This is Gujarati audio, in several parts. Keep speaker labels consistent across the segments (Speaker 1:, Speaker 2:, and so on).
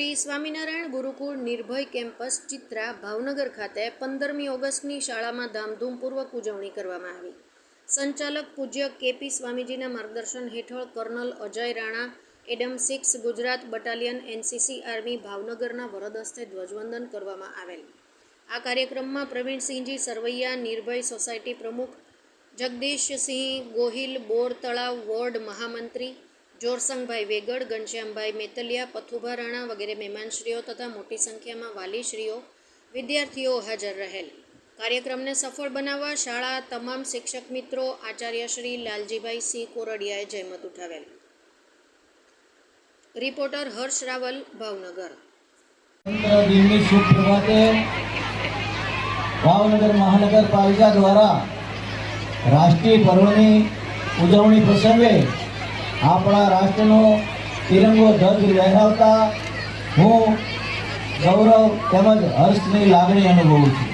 Speaker 1: શ્રી સ્વામિનારાયણ ગુરુકુળ નિર્ભય કેમ્પસ ચિત્રા ભાવનગર ખાતે પંદરમી ઓગસ્ટની શાળામાં ધામધૂમપૂર્વક ઉજવણી કરવામાં આવી. સંચાલક પૂજ્ય કેપી સ્વામીજીના માર્ગદર્શન હેઠળ colonel Ajay Rana, Adam six, Gujarat battalion NCC army ભાવનગરના વરદ હસ્તે ધ્વજવંદન કરવામાં આવેલ. આ કાર્યક્રમમાં પ્રવીણસિંહજી સરવૈયા, નિર્ભય સોસાયટી પ્રમુખ જગદીશસિંહ ગોહિલ, બોર તળાવ વોર્ડ મહામંત્રી જોરસંગભાઈ વેગડ, ઘનશ્યામભાઈ મેતલિયા, પથુભા રાણા વગેરે મહેમાનશ્રીઓ તથા મોટી સંખ્યામાં વાલીશ્રીઓ, વિદ્યાર્થીઓ હાજર રહેલ. કાર્યક્રમને સફળ બનાવવા શાળા તમામ શિક્ષક મિત્રો, આચાર્ય લાલજીભાઈ સિંહ કોરડિયાએ જહેમત ઉઠાવેલ. રિપોર્ટર હર્ષ રાવલ, ભાવનગર.
Speaker 2: ભાવનગર મહાનગરપાલિકા દ્વારા રાષ્ટ્રીય પર્વની ઉજવણી પ્રસંગે આપણા રાષ્ટ્રનો તિરંગો ધ્વજ લહેરાવતા હું ગૌરવ તેમજ હર્ષની લાગણી અનુભવું છું.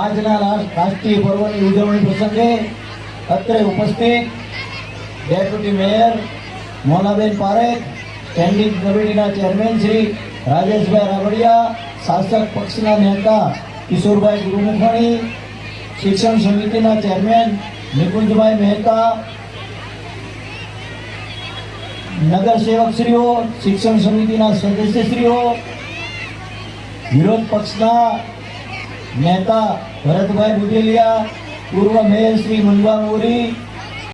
Speaker 2: આજના રાષ્ટ્રીય પર્વની ઉજવણી પ્રસંગે અત્રે ઉપસ્થિત deputy mayor Monaben Parekh, standing કમિટીના ચેરમેન શ્રી રાજેશભાઈ રાવડિયા, શાસક પક્ષના નેતા કિશોરભાઈ ગુરુમુખાણી, શિક્ષણ સમિતિના ચેરમેન નિકુંજભાઈ મહેતા નગરસેવકશ્રીઓ શિક્ષણ સમિતિના સદસ્યશ્રીઓ વિરોધ પક્ષના નેતા ભરતભાઈ બુટેલિયા પૂર્વ મેયર શ્રી મનવા મોરી